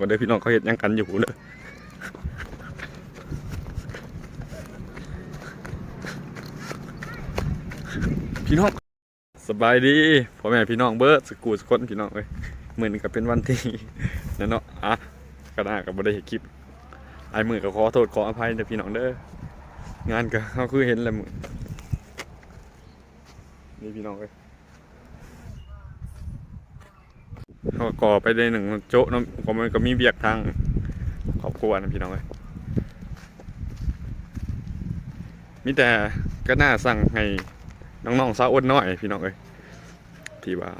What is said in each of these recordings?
ก็ได้พี่น้องเขาเห็นยังกันอยู่เด้อพี่น้องสบายดีพ่อแม่พี่น้องเบิร์ดสกูสคนพี่น้องเอ้ยมือนี้ก็เป็นวันที่นั่นเนาะอะก็น่าก็บ่ได้เห็นคลิปไอ้มือก็ขอโทษขออภัยเด้อพี่น้องเด้องานก็เขาคือเห็นแล้วมือนี่พี่น้องเอ้ย เขาก็ก่อไปได้หนึ่งโจ๊ะนาะก็มันก็มีเบียกทางครอบครัวนะพี่น้องเอ้ยมีแต่ก็น่าสั่งให้น้องๆสาวอ้วนน้อยพี่น้องเอ้ยที่ว่า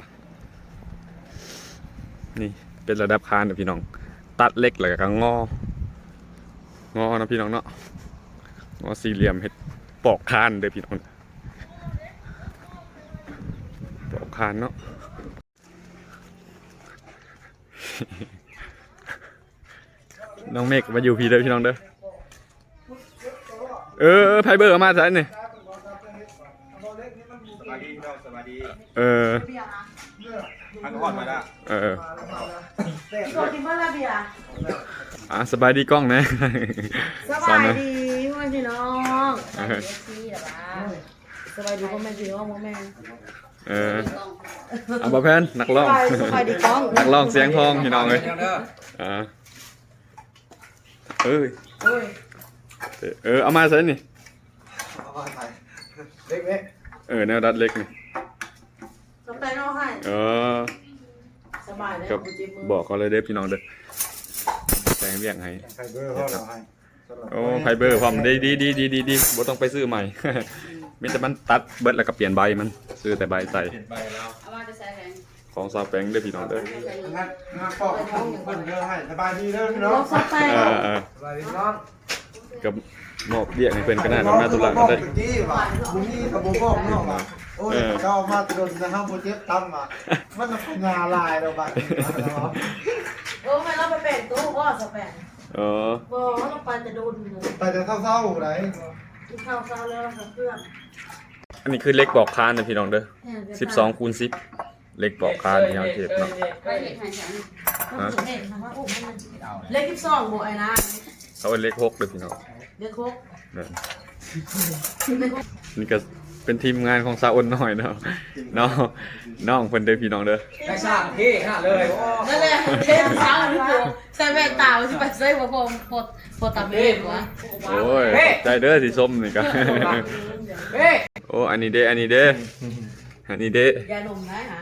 นี่เป็นระดับคานนะพี่น้อง ตัดเล็กแล้วก็งอ งอนะพี่น้องเนาะงอสี่เหลี่ยมเห็ดปอกคานเด้อพี่น้องปอกคานเนาะ น้องเมฆมาอยู่พี่เด้อพี่น้องเด้อ เออเออไพเบอร์เอามาใส่นี่สวัสดีพี่น้องสวัสดีเออพักผ่อนมาแล้วเออโดนกินเมื่อไรเบียร์อะสบายดีกล้องนะสบายดีพ่อพี่น้องสบายดีพี่เหรอวะสบายดีพ่อแม่พี่น้องพ่อแม่ เออเอาบาแพนนักร้องสบายดีกล้อง นักร้องเสียงทองพี่น้องเลยเด้ออ่าเอ้ยโอ้ยเออเอามาใส่นี่เล็กเล็กเออแนวดัดเล็กนี่สบายน้องให้เออสบายเลยก็บอกเขาเลยเด้อพี่น้องเด้อแปลงเรียกให้ไฟเบอร์พ่อเราให้โอ้ไฟเบอร์พร้อมดีดีดีดีดีดีบ่ต้องไปซื้อใหม่ มีแต่มันตัดเบิดแล้วก็เปลี่ยนใบมัน ซื้อแต่ใบใส่เปลี่ยนไปแล้วเอามาจะใส่แรงของซาวแปลงเด้อพี่น้องเด้องั้นงานปอกคนเด้อให้สบายดีเด้อพี่รน้องถซับไปเออเออสบายดีพี่น้องกับมอบเรียกให้เพิ่นก็ได้นำหน้าตุลาก็ได้จี้ว่ะบุนี่กับบุบอกเนาะว่ะโอ้ยเจ้ามาโดนนะฮะโปรเจกต์ตั้มอะมันจะพังงาลายเราบัดนี้เนาะโอ้ไม่เราไปเป็นตู้ก็สบายเออบอกเราไปจะโดนเลยไปจะเศร้าๆไหน กินข้าวเช้าแล้วกับเพื่อนอันนี้คือเล็กบอกคานนะพี่น้องเด้อ12คูณ10เล็กบอกคานที่เฮาเก็บเนาะเล็กที่สองโบไอ้นะเขาเอาเล็ก6เด้อพี่น้องเล็กหกนั่นนี่ก็ เป็นทีมงานของซาอ้นหน่อยเนาะน้องน้องเพิ่นเด้อพี่น้องเด้อได้สร้างที่ขนาดเลยนั่นแหละเล็กเช้าที่โบใส่แว่นตาที่ไปใส่หัวโพมโพดโพดตาเบ็ดวะโอ้ยใจเด้อสีส้มนี่ก็เฮ้ยโอ้อันนี้เด้ออันนี้เด้ออันนี้เด้อยาดมได้ฮะ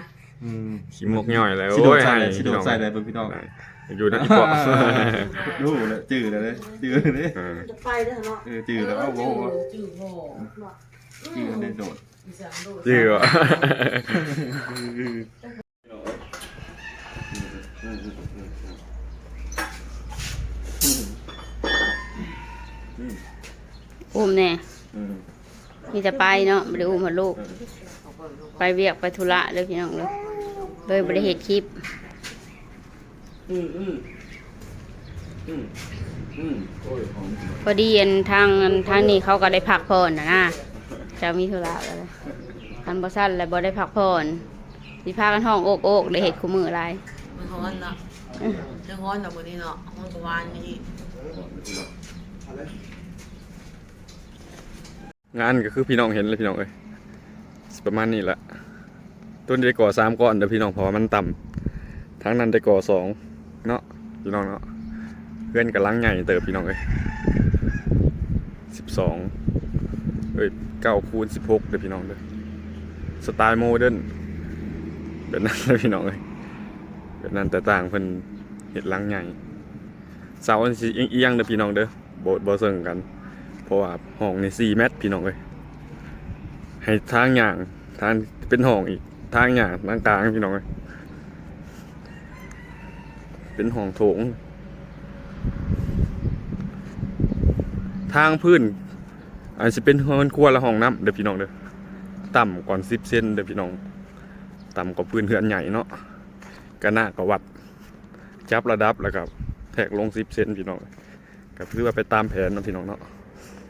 ขี้มกย่อยแล้วชิโดโอ้ยใส่ให้ชิโดใส่เลยเพื่อนพี่น้องอยู่นะอีปอบรู้เลยจืดเลยจืดเลยเออจะไปเด้อเนาะเออจืดแล้วโอ้โหจืดโบ จืดเลยโดดจื้อวะอุ้มแน่มีแต่ไปเนาะบ่ได้อุ้มมาลูก ไปเวียกไปธุระเลยพี่น้องเลยเลยบ่ได้เฮ็ดคลิป พอดีอันทางอันทางนี้เขาก็ได้พักผ่อนนะนะ เจะมีธุระแล้วเลยคันบ่สั้นแล้วบ่ได้พักผ่อนสิพากันห้องโอกโอกได้เฮ็ดคู่มือหลายมันฮ้อนเนาะจะฮ้อนแบบนี้เนาะฮ้อนกวานนี่งานก็คือพี่น้องเห็นเลยพี่น้องเอ้ยสิประมาณนี้แหละต้นได้ก่อสามก้อนเดี๋ยวพี่น้องเพราะว่ามันต่ำทั้งนั้นได้ก่อสองเนาะพี่น้องเนาะเพื่อนกับลังใหญ่เติบพี่น้องเอ้ยสิบสองเอ้ย เก้าคูณสิบหกเดี๋ยวพี่น้องเด้อสไตล์โมเดิร์นเป็นนั้นเลยพี่น้องเอ้ยเป็นนั้นแต่ต่างเพิ่นเห็ดลังใหญ่เสาอันสิเอียงๆเด้อพี่น้องเด้อโบโบเซิงกัน เพราะว่าห้องนี่สี่เมตรพี่น้องเลยให้ทางอย่างทางเป็นห้องอีกทางอย่างทางกลางพี่น้องเลยเป็นห้องโถง ทางพื้น อาจจะเป็นห้องครัวละห้องน้ำเด้อพี่น้องเด้อต่ำก่อนสิบเซนเด้อพี่น้อง ต่ำกว่าพื้นเฮือนใหญ่เนาะก็น่ากวัด จับระดับแล้วก็แทกลงสิบเซนพี่น้องก็คือว่าไปตามแผนนะพี่น้องเนาะ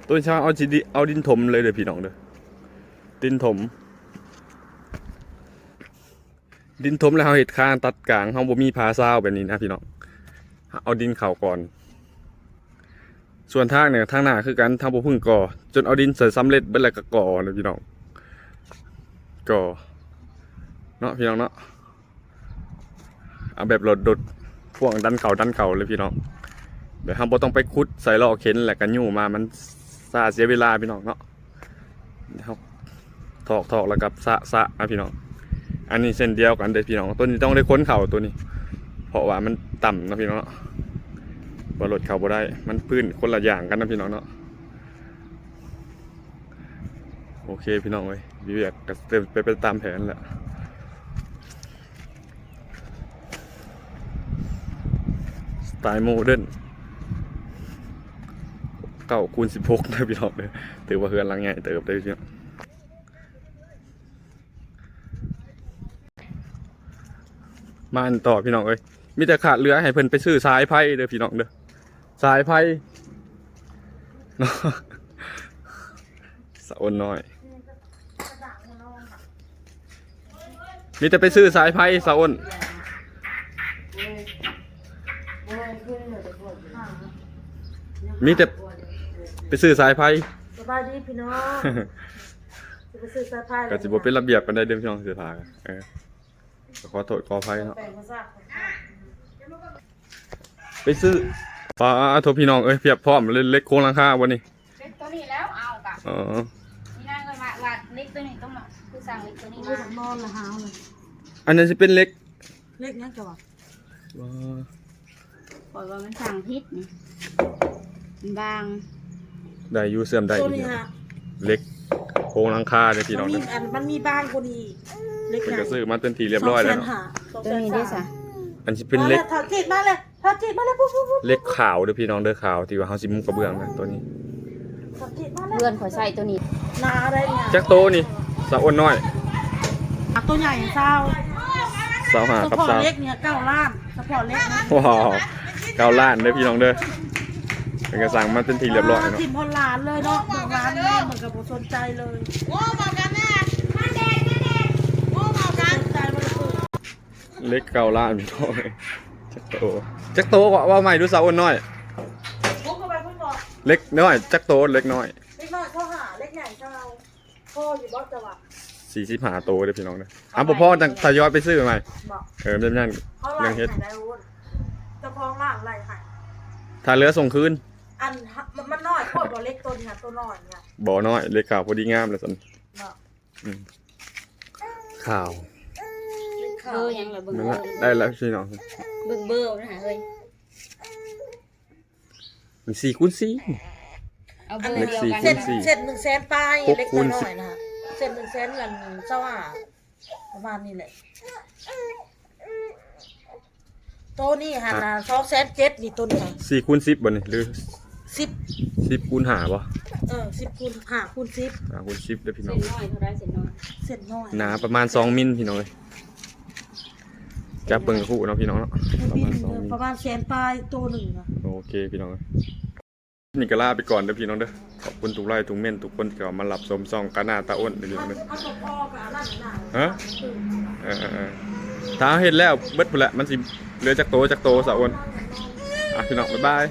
ต้นช้าเอาจิดิเอาดินถมเลยเด้อพี่น้องเด้อดินถม ดินถมแล้วเฮาเฮ็ดข้างตัดกลางเฮาบ่มีผาซาวแบบนี้นะพี่น้องเอาดินเข่าก่อน ส่วนทางเนี่ยทางหน้าคือกันทางบ่พึ่งก่อ จนเอาดินใส่สำเร็จเบิดแล้วก็ก่อเลยพี่น้องก่อเนาะพี่น้องเนาะเอาแบบรถดดดพ่วงดันเข่าดันเข่าเลยพี่น้องเดี๋ยวเราบ่ต้องไปคุดใส่ล้อเข็นแหละกันยู่มามันซาเสียเวลาพี่น้องเนาะถอกถอกแล้วกับสะสะนะพี่น้อง อันนี้เส้นเดียวกันเด้อพี่น้อง ตัวนี้ต้องได้ค้นเข่าตัวนี้ เพราะว่ามันต่ำนะพี่น้องเนาะ ว่ารถเขาบ่ได้ มันพื้นคนละอย่างกันนะพี่น้องเนาะโอเคพี่น้องเว้ยวิเวียกก็เต็มไปไปตามแผนแหละสไตล์โมเดิร์นเก้าคูณสิบหกนะพี่น้องเลยถือว่าเฮือนลังใหญ่เติบได้พี่น้องมาอันต่อพี่น้องเอ้ยมีแต่ขาดเรือให้เพิ่นไปซื้อสายไพ่เด้อพี่น้องเด้อ สายไพ่เนาะสะอนน้อย มีแต่ไปซื้อสายไพ่สะอนมีแต่ไปซื้อสายไพ่สบายดีพี่น้องจะไปซื้อสายพายก็สิบ่เป็นระเบียบปานใดเด้อพี่น้องเสื้อผ้าก็เออก็ขอโทษขออภัยเนาะแปลงภาษาไปซื้อ ปลาโทรพี่น้องเอ้ยเพียบพร้อมเล่นเล็กโค้งหลังคาวันนี้เล็กตัวนี้แล้วเอากะอ๋อนี่นางก็มาว่าเล็กตัวนี้ต้องมาคือสั่งเล็กตัวนี้ลูมากนอนละหาวเลยอันนั้นจะเป็นเล็กเล็กยังจะวะปล่อยว่ามันสั่งพิษนี่มันบางได้อยูเสื่อมได้ตัวอีกนี้เนี่ยฮะเล็กโค้งหลังคาเลยพี่น้มัองนมีเด้ออันมันมีบางกว่านี้เล็กเป็นใหญ่กระซื้อมาเต็มทีเรียบร้อยแล้วเนาะตัวนี้ได้สะอันนี้เป็นเล็กถอดจีดมาเลย ถอดจีดมาเลยปุ๊บปุ๊บปุ๊บเล็กขาวเด้อพี่น้องเด้อขาวที่ว่าเฮาสิมุงกระเบื้องนะตัวนี้ถอดจีดมาเลยเพื่อนขอยใส่ตัวนี้นาอะไรเนี่ยจักโตนี่สาวอ้วนน้อยตัวใหญ่เศร้าสาวหาเฉกับพาะสาวเล็กเนี่ยเก้าล้านเฉพาะเล็กนะว้าวเก้าล้านเด้อพี่น้องเด้อเป็นกระสังมาเต็มทีเรียบร้อยเนาะทิมพลานเลยเนาะเมืองร้านแม่เหมือนกับผมสนใจเลยโอ้บอกกันแม่มาเด็กมาเด็กโอ้บอกกันสนใจมาเลยเล็กเก้าล้านพี่น้อง จักโตจักโตว่าว่าใหม่ดูสาวอ้นน้อยพุ่งเข้าไปพุ่งบอกเล็กน้อย จักโตเล็กน้อยเล็กน้อยเข้าหาเล็กใหญ่เข้าพ่ออยู่บอสจังหวะสี่สิบห้าโตเด้อพี่น้องเด้ออะบ่พ่อจังทยอยไปซื้อใหม่บอกเออเป็นนั่นเขาไล่ไข่ได้รู้เจะคล้าของร้านไล่ไข่ถ้าเหลือส่งคืนอันมันมันน้อยโคตรบ่เล็กตัวเนี่ยตัวน้อยเนี่ยบ่อน้อยเล็กขาวพอดีงามเลยสันบอก ข่าว เล็กเบขาอวร์ยังละเบอร์นั่นละได้แล้วพี่น้องเบอร์เบอร์นะฮะเฮ้ยมันสี่คูณสี่ เอาเบอร์เล็กเดียวสี่กันเสร็จสี่ เสร็จหนึ่งแสนปลายหกเล็กคูตัวณน้สิอบยนะฮะเสร็จหนึ่งแสนเงินเจ้าอะประมาณนี้แหละตัวนี้ฮะนะสองแสนเจ็ดนี่ตัวนี้สี่คูณสิบบ่นี่หรือสิบสิบคูณห้าบ่เออสิบคูณห้าคูณสิบห้าคูณสิบเด้อพี่น้เส้องนน้อยเท่าไรเส้นน้อยเสร็จน้อยหนาประมาณสองมิลพี่น้องเลย จับเบิ่งกับคู่เนาะพี่น้องเนาะประบิมาณนสองมิลประมาณแสนปลายตัวหนึ่งนะ โอเคพี่น้องเอ้ยนี่ก็ลาไปก่อนเด้อพี่น้องเด้อ ขอบคุณทุกไลค์ทุกเม่นทุกคนที่เข้ามารับชมซ่องกาหน้าตาอ้นเด้อพี่น้องเด้อ เอาตัวพ่อกับอันนั้นน่ะฮะ เออเออเออถ้าเห็นแล้วเบิดพุ่นแหละมันสิเหลือจากโตจากโตสาวอ้นอะพี่น้องบ๊ายบาย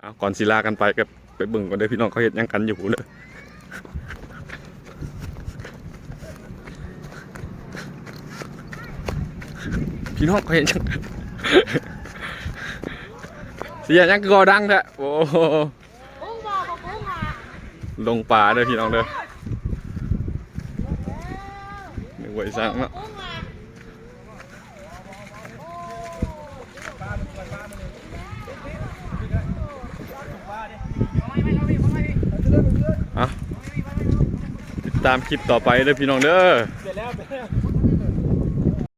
เอาก่อนสิลากันไปก็ไปเบิ่งก่อนเด้อพี่น้องเขาเห็นยังกันอยู่เด้อ พี่น้องเขาเห็นยังเสียยังกอดังแท้โอ้โหลงป่าเด้อพี่น้องเด้อนึกว่าอีสังเนาะอะติดตามคลิปต่อไปเด้อพี่น้องเด้อ